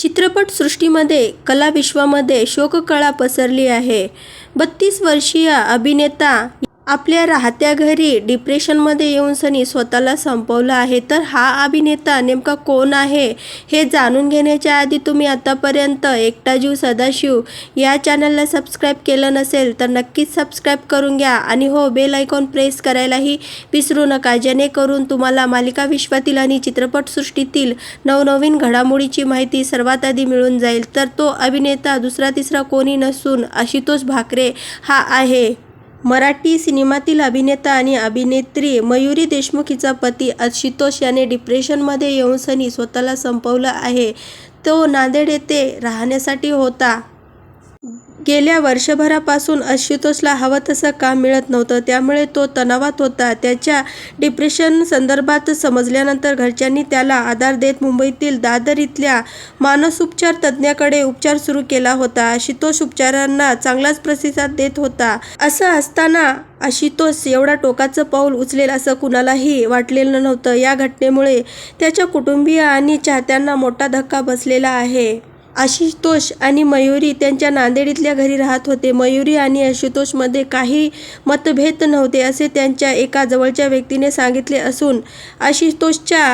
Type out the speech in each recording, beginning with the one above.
चित्रपटसृष्टीमध्ये कलाविश्वामध्ये शोककळा पसरली आहे. बत्तीस वर्षीय अभिनेता आपल्या राहत्या घरी डिप्रेशनमध्ये येऊन सनी स्वतःला संपवलं आहे तर हा अभिनेता नेमका कोण आहे हे जाणून घेण्याच्या आधी तुम्ही आतापर्यंत एकटा जीव सदाशिव या चॅनलला सबस्क्राईब केलं नसेल तर नक्कीच सबस्क्राईब करून घ्या आणि हो बेल आयकॉन प्रेस करायलाही विसरू नका जेणेकरून तुम्हाला मालिका विश्वातील आणि चित्रपटसृष्टीतील नवनवीन घडामोडीची माहिती सर्वात आधी मिळून जाईल. तर तो अभिनेता दुसरा तिसरा कोणी नसून आशुतोष भाकरे हा आहे. मराठी सिनेमातील अभिनेता आणि अभिनेत्री मयुरी देशमुख हिचा पती आशुतोष याने डिप्रेशनमध्ये येऊन सनी स्वतःला संपवलं आहे. तो नांदेड येथे राहण्यासाठी होता. गेल्या वर्षभरापासून आशुतोषला हवं तसं काम मिळत नव्हतं. त्यामुळे तो तणावात होता. त्याच्या डिप्रेशन संदर्भात समजल्यानंतर घरच्यांनी त्याला आधार देत मुंबईतील दादर इथल्या मानसोपचार तज्ज्ञाकडे उपचार सुरू केला होता. आशुतोष उपचारांना चांगलाच प्रतिसाद देत होता. असं असताना आशुतोष एवढा टोकाचं पाऊल उचलेल असं कुणालाही वाटलेलं नव्हतं. या घटनेमुळे त्याच्या कुटुंबीय आणि चाहत्यांना मोठा धक्का बसलेला आहे. आशुतोष आणि मयुरी त्यांच्या नांदेडीतल्या घरी राहत होते. मयुरी आणि आशुतोषमध्ये काही मतभेद नव्हते असे त्यांच्या एका जवळच्या व्यक्तीने सांगितले असून आशुतोषच्या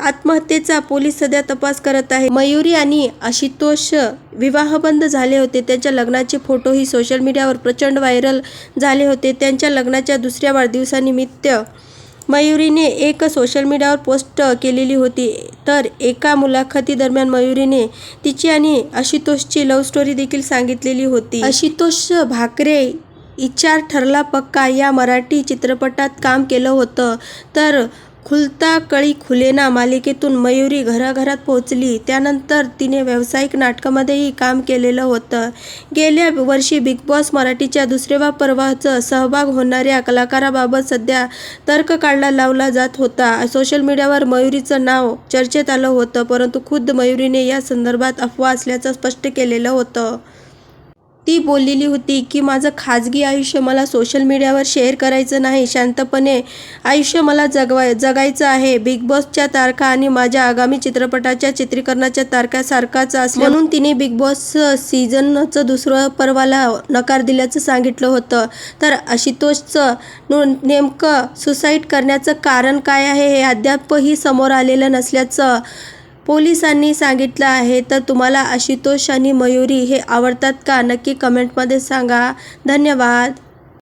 आत्महत्येचा पोलीस सध्या तपास करत आहे. मयुरी आणि आशुतोष विवाहबंद झाले होते. त्यांच्या लग्नाचे फोटोही सोशल मीडियावर प्रचंड व्हायरल झाले होते. त्यांच्या लग्नाच्या दुसऱ्या वाढदिवसानिमित्त मयुरीने एक सोशल मीडियावर पोस्ट केलेली होती. तर एका मुलाखतीदरम्यान मयुरीने तिची आणि आशुतोषची लव्ह स्टोरी देखील सांगितलेली होती. आशुतोष भाकरे इचार ठरला पक्का या मराठी चित्रपटात काम केलं होतं. तर खुलता कळी खुलेना मालिकेतून मयुरी घराघरात पोहोचली. त्यानंतर तिने व्यावसायिक नाटकामध्येही काम केलेलं होतं. गेल्या वर्षी बिग बॉस मराठीच्या दुसऱ्या पर्वाचं सहभाग होणाऱ्या कलाकाराबाबत सध्या तर्क काढला लावला जात होता. सोशल मीडियावर मयुरीचं नाव चर्चेत आलं होतं परंतु खुद्द मयुरीने या संदर्भात अफवा असल्याचं स्पष्ट केलेलं होतं. ती बोललेली होती की माझं खाजगी आयुष्य मला सोशल मीडियावर शेअर करायचं नाही. शांतपणे आयुष्य मला जगवाय जगायचं आहे. बिग बॉसच्या तारखा आणि माझ्या आगामी चित्रपटाच्या चित्रीकरणाच्या तारखासारखाच असल्या म्हणून तिने बिग बॉस सीझनचं दुसरं पर्वाला नकार दिल्याचं सांगितलं होतं. तर आशुतोषचं नेमकं सुसाईड करण्याचं कारण काय आहे हे अद्यापही समोर आलेलं नसल्याचं पोलिसांनी सांगितलं आहे तर तुम्हाला आशुतोष आणि मयुरी हे आवडतात का? नक्की कमेंटमध्ये सांगा. धन्यवाद.